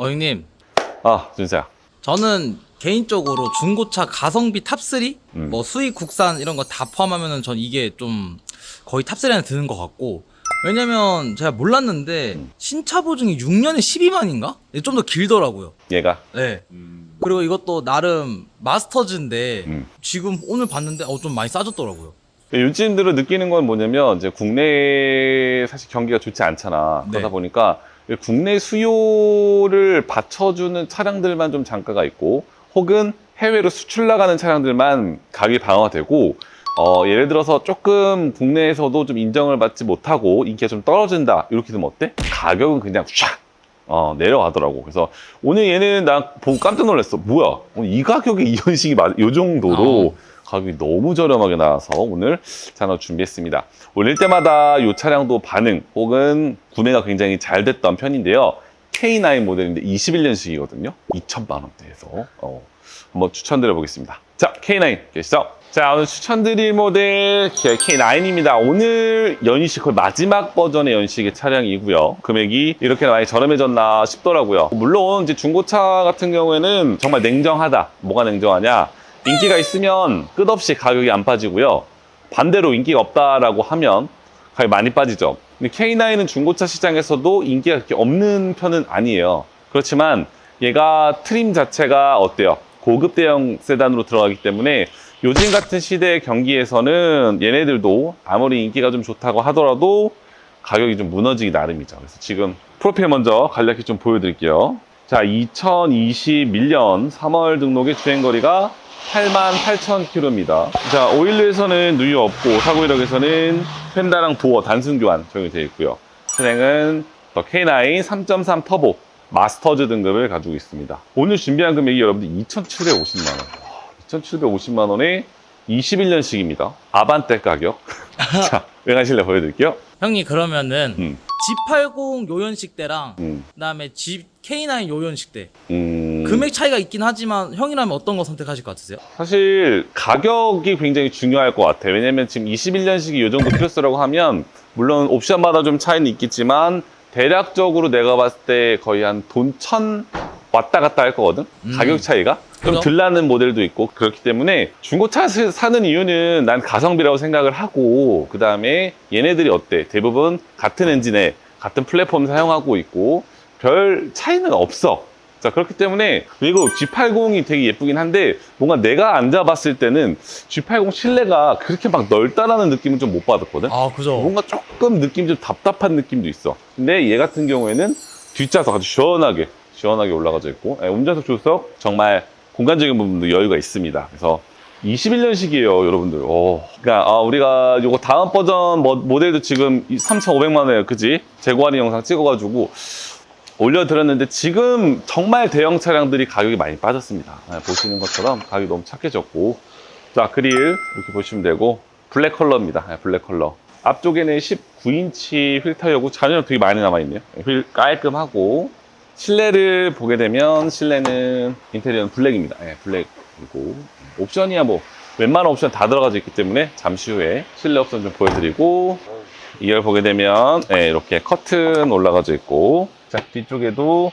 어 형님 아, 준서야. 저는 개인적으로 중고차 가성비 탑3 음. 뭐 수입 국산 이런 거 다 포함하면은 전 이게 좀 거의 탑3 안에 드는 것 같고 왜냐면 제가 몰랐는데 음. 신차 보증이 6년에 12만인가? 좀 더 길더라고요. 얘가. 네. 그리고 이것도 나름 마스터즈인데 음. 지금 오늘 봤는데 어, 좀 많이 싸졌더라고요. 요즘 들어 느끼는 건 뭐냐면 이제 국내 사실 경기가 좋지 않잖아. 네. 그러다 보니까 국내 수요를 받쳐주는 차량들만 좀 장가가 있고 혹은 해외로 수출 나가는 차량들만 가격이 방어되고 어, 예를 들어서 조금 국내에서도 좀 인정을 받지 못하고 인기가 좀 떨어진다 이렇게 되면 어때? 가격은 그냥 쫙 어, 내려가더라고. 그래서 오늘 얘는 나 보고 깜짝 놀랐어. 뭐야? 오늘 이 가격에 이 연식이 맞, 요 정도로 가격이 너무 저렴하게 나와서 오늘 차량 준비했습니다. 올릴 때마다 이 차량도 반응 혹은 구매가 굉장히 잘 됐던 편인데요. K9 모델인데 21년식이거든요. 2천만 원대에서 어, 한번 추천드려 보겠습니다. 자, K9 계시죠? 자, 오늘 추천드릴 모델 K9입니다. 오늘 연식 거의 마지막 버전의 연식의 차량이고요. 금액이 이렇게 많이 저렴해졌나 싶더라고요. 물론 이제 중고차 같은 경우에는 정말 냉정하다. 뭐가 냉정하냐? 인기가 있으면 끝없이 가격이 안 빠지고요. 반대로 인기가 없다라고 하면 가격이 많이 빠지죠. 근데 K9은 중고차 시장에서도 인기가 그렇게 없는 편은 아니에요. 그렇지만 얘가 트림 자체가 어때요? 고급 대형 세단으로 들어가기 때문에 요즘 같은 시대의 경기에서는 얘네들도 아무리 인기가 좀 좋다고 하더라도 가격이 좀 무너지기 나름이죠. 그래서 지금 프로필 먼저 간략히 좀 보여드릴게요. 자, 2021년 3월 등록의 주행거리가 88,000km입니다. 자, 오일류에서는 누유 없고 사고 이력에서는 펜다랑 도어 단순 교환 적용이 되어 있고요. 차량은 더 K9 3.3 터보 마스터즈 등급을 가지고 있습니다. 오늘 준비한 금액이 여러분들 2,750만 원. 2,750만 원에 21년식입니다. 아반떼 가격. 자, 외관실내 보여드릴게요. 형님 그러면은 음, G80 요연식 때랑 음, 그다음에 G K9 요연식 때 음. 금액 차이가 있긴 하지만 형이라면 어떤 거 선택하실 것 같으세요? 사실 가격이 굉장히 중요할 것 같아요. 왜냐면 지금 21년식이 이 정도 필요스라고 하면 물론 옵션마다 좀 차이는 있겠지만 대략적으로 내가 봤을 때 거의 한 돈 천 왔다 갔다 할 거거든. 음. 가격 차이가 좀 그죠? 들나는 모델도 있고 그렇기 때문에 중고차 사- 사는 이유는 난 가성비라고 생각을 하고 그 다음에 얘네들이 어때? 대부분 같은 엔진에 같은 플랫폼 사용하고 있고 별 차이는 없어. 자, 그렇기 때문에, 그리고 G80이 되게 예쁘긴 한데, 뭔가 내가 앉아봤을 때는 G80 실내가 그렇게 막 넓다라는 느낌은 좀 못 받았거든? 아 그죠. 뭔가 조금 느낌이 좀 답답한 느낌도 있어. 근데 얘 같은 경우에는 뒷좌석 아주 시원하게, 시원하게 올라가져 있고, 예, 운전석 조석 정말 공간적인 부분도 여유가 있습니다. 그래서 21년식이에요, 여러분들. 오. 그러니까 아, 우리가 요거 다음 버전 모- 모델도 지금 3,500만 원에 그지? 재고하는 영상 찍어가지고 올려드렸는데 지금 정말 대형 차량들이 가격이 많이 빠졌습니다. 네, 보시는 것처럼 가격이 너무 착해졌고 자 그릴 이렇게 보시면 되고 블랙 컬러입니다. 네, 블랙 컬러 앞쪽에는 19인치 휠 타이어고 잔여력 되게 많이 남아있네요. 휠 깔끔하고 실내를 보게 되면 실내는 인테리어는 블랙입니다. 네, 블랙이고 옵션이야 뭐 웬만한 옵션 다 들어가져 있기 때문에 잠시 후에 실내 옵션 좀 보여드리고 2열 보게 되면 네, 이렇게 커튼 올라가져 있고 자 뒤쪽에도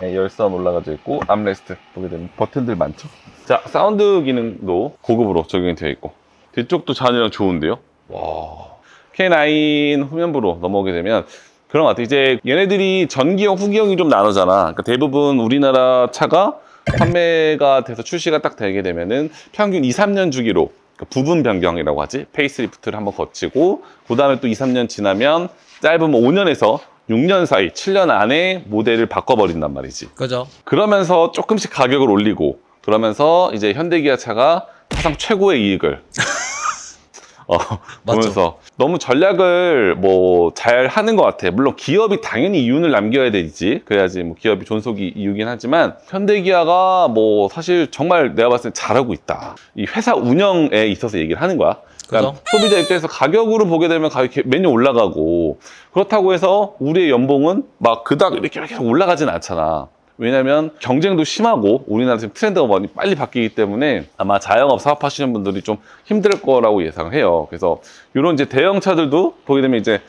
네, 열선 올라가져 있고 암레스트. 보게 되면 버튼들 많죠? 자 사운드 기능도 고급으로 적용이 되어 있고. 뒤쪽도 잔여력 좋은데요? 와. K9 후면부로 넘어오게 되면 그런 것 같아요. 이제 얘네들이 전기형 후기형이 좀 나누잖아. 그러니까 대부분 우리나라 차가 판매가 돼서 출시가 딱 되게 되면은 평균 2, 3년 주기로 그 부분 변경이라고 하지? 페이스리프트를 한번 거치고 그 다음에 또 2, 3년 지나면 짧으면 5년에서 6년 사이 7년 안에 모델을 바꿔버린단 말이지 그죠. 그러면서 조금씩 가격을 올리고 그러면서 이제 현대기아차가 사상 최고의 이익을 어, 보면서 너무 전략을 뭐 잘 하는 것 같아. 물론 기업이 당연히 이윤을 남겨야 되지. 그래야지 뭐 기업이 존속이 이유긴 하지만 현대기아가 뭐 사실 정말 내가 봤을 때 잘하고 있다. 이 회사 운영에 있어서 얘기를 하는 거야. 그러니까 그죠. 소비자 입장에서 가격으로 보게 되면 가격이 매년 올라가고 그렇다고 해서 우리의 연봉은 막 그닥 이렇게 이렇게 올라가진 않잖아. 왜냐면 경쟁도 심하고 우리나라 지금 트렌드가 많이 빨리 바뀌기 때문에 아마 자영업 사업하시는 분들이 좀 힘들 거라고 예상을 해요. 그래서 이런 이제 대형 차들도 보게 되면 이제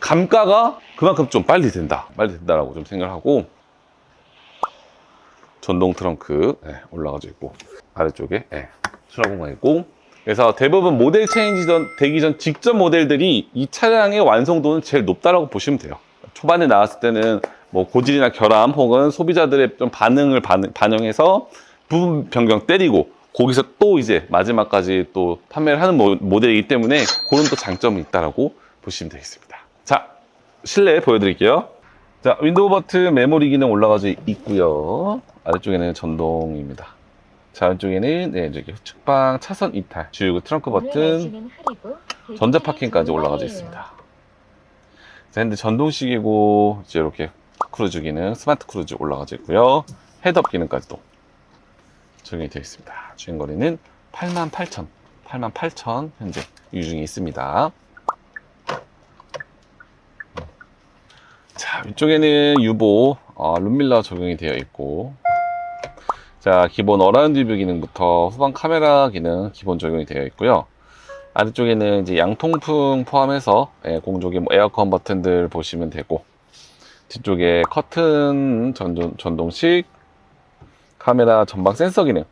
감가가 그만큼 좀 빨리 된다. 빨리 된다라고 좀 생각을 하고 전동 트렁크 예, 올라가져 있고 아래쪽에 예, 수납 공간 있고 그래서 대부분 모델 체인지 전 되기 전 직전 모델들이 이 차량의 완성도는 제일 높다라고 보시면 돼요. 초반에 나왔을 때는 뭐 고질이나 결함 혹은 소비자들의 좀 반응을 반, 반영해서 부분 변경 때리고 거기서 또 이제 마지막까지 또 판매를 하는 모, 모델이기 때문에 그런 또 장점이 있다라고 보시면 되겠습니다. 자, 실내 보여드릴게요. 자, 윈도우 버튼 메모리 기능 올라가져 있고요. 아래쪽에는 전동입니다. 자, 왼쪽에는 네, 저기 측방 차선 이탈, 주유구 트렁크 버튼, 전자 파킹까지 올라가져 있습니다. 자, 근데 전동식이고 이제 이렇게 크루즈 기능, 스마트 크루즈 올라가져 있고요. 헤드업 기능까지도 적용이 되어 있습니다. 주행 거리는 88,000, 88,000 현재 유중에 있습니다. 자, 위쪽에는 유보 어, 룸밀러 적용이 되어 있고 자, 기본 어라운드 뷰 기능부터 후방 카메라 기능 기본 적용이 되어 있고요. 아래쪽에는 이제 양통풍 포함해서 예, 공조기 뭐 에어컨 버튼들 보시면 되고 뒤쪽에 커튼 전동, 전동식 카메라 전방 센서 기능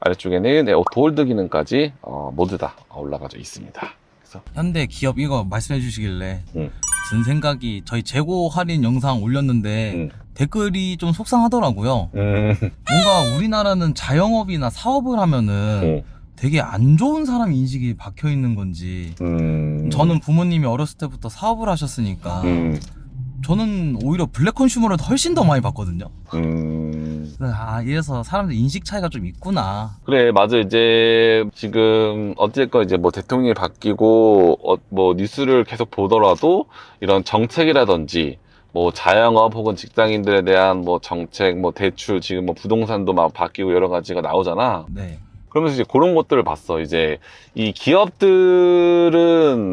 아래쪽에는 네, 오토 홀드 기능까지 어, 모두 다 올라가져 있습니다. 그래서 현대 기업 이거 말씀해 주시길래 음. 든 생각이 저희 재고 할인 영상 올렸는데 음. 댓글이 좀 속상하더라고요. 음, 뭔가 우리나라는 자영업이나 사업을 하면은 되게 안 좋은 사람 인식이 박혀 있는 건지 음, 저는 부모님이 어렸을 때부터 사업을 하셨으니까 음, 저는 오히려 블랙 컨슈머를 훨씬 더 많이 봤거든요. 음. 그래서 아 이래서 사람들 인식 차이가 좀 있구나. 그래 맞아 이제 지금 어쨌건 이제 뭐 대통령이 바뀌고 어, 뭐 뉴스를 계속 보더라도 이런 정책이라든지 뭐 자영업 혹은 직장인들에 대한 뭐 정책 뭐 대출 지금 뭐 부동산도 막 바뀌고 여러 가지가 나오잖아 네. 그러면서 이제 그런 것들을 봤어 이제 이 기업들은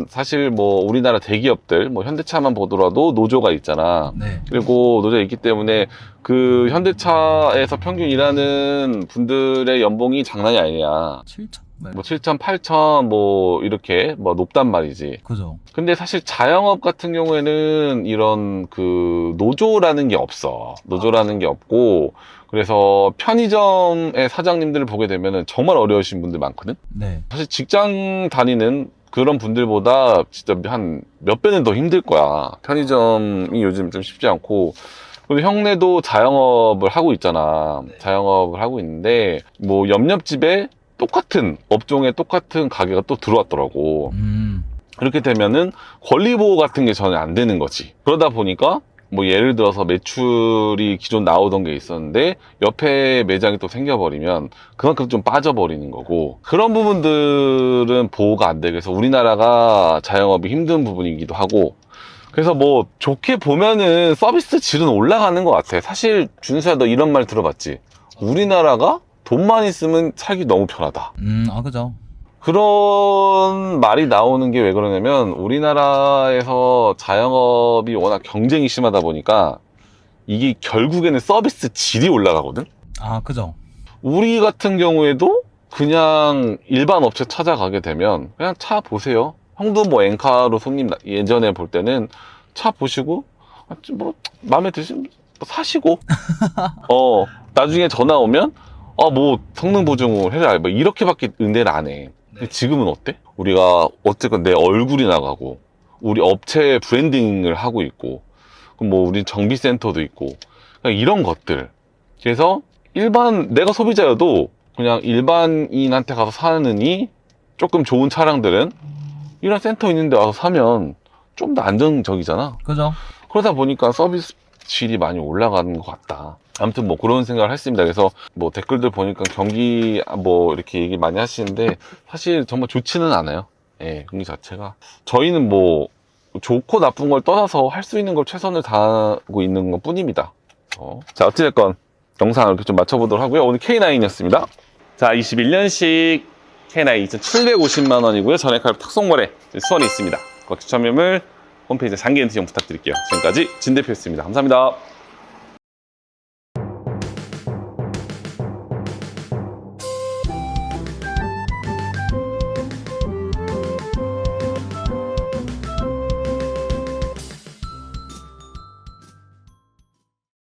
사실 뭐 우리나라 대기업들 뭐 현대차만 보더라도 노조가 있잖아 네. 그리고 노조가 있기 때문에 그 현대차에서 평균 일하는 분들의 연봉이 장난이 아니야. 7천. 네. 뭐 7천, 8천 뭐 이렇게 뭐 높단 말이지. 그죠. 근데 사실 자영업 같은 경우에는 이런 그 노조라는 게 없어. 노조라는 게 없고 그래서 편의점의 사장님들을 보게 되면은 정말 어려우신 분들 많거든. 네. 사실 직장 다니는 그런 분들보다 진짜 한 몇 배는 더 힘들 거야. 편의점이 요즘 좀 쉽지 않고. 그리고 형네도 자영업을 하고 있잖아. 네. 자영업을 하고 있는데, 뭐, 옆옆집에 똑같은, 업종에 똑같은 가게가 또 들어왔더라고. 음. 그렇게 되면은 권리 보호 같은 게 전혀 안 되는 거지. 그러다 보니까 뭐 예를 들어서 매출이 기존 나오던 게 있었는데 옆에 매장이 또 생겨버리면 그만큼 좀 빠져버리는 거고 그런 부분들은 보호가 안 되게 해서 우리나라가 자영업이 힘든 부분이기도 하고 그래서 뭐 좋게 보면은 서비스 질은 올라가는 것 같아. 사실 준수야 너 이런 말 들어봤지? 우리나라가 돈만 있으면 살기 너무 편하다. 음, 아 그죠. 그런 말이 나오는 게 왜 그러냐면 우리나라에서 자영업이 워낙 경쟁이 심하다 보니까 이게 결국에는 서비스 질이 올라가거든? 아 그죠. 우리 같은 경우에도 그냥 일반 업체 찾아가게 되면 그냥 차 보세요. 형도 뭐 엔카로 손님 나- 예전에 볼 때는 차 보시고 아, 좀뭐 마음에 드시면 뭐 사시고 어 나중에 전화 오면 아 뭐 성능 보증을 해라 뭐 이렇게밖에 응대를 안 해. 근데 지금은 어때? 우리가 어쨌건 내 얼굴이 나가고 우리 업체 브랜딩을 하고 있고 그럼 뭐 우리 정비센터도 있고 그냥 이런 것들 그래서 일반 내가 소비자여도 그냥 일반인한테 가서 사느니 조금 좋은 차량들은 이런 센터 있는데 와서 사면 좀 더 안정적이잖아 그죠. 그러다 보니까 서비스 질이 많이 올라가는 것 같다. 아무튼 뭐 그런 생각을 했습니다. 그래서 뭐 댓글들 보니까 경기 뭐 이렇게 얘기 많이 하시는데 사실 정말 좋지는 않아요. 예, 경기 자체가. 저희는 뭐 좋고 나쁜 걸 떠나서 할 수 있는 걸 최선을 다하고 있는 것 뿐입니다. 어. 자, 어찌됐건 영상을 이렇게 좀 맞춰보도록 하고요. 오늘 K9이었습니다. 자, 21년식 K9 2,750만 원이고요. 전액 할부 특송거래 수원에 있습니다. 거치 참여물 홈페이지 장기 엔트용 부탁드릴게요. 지금까지 진 대표였습니다. 감사합니다.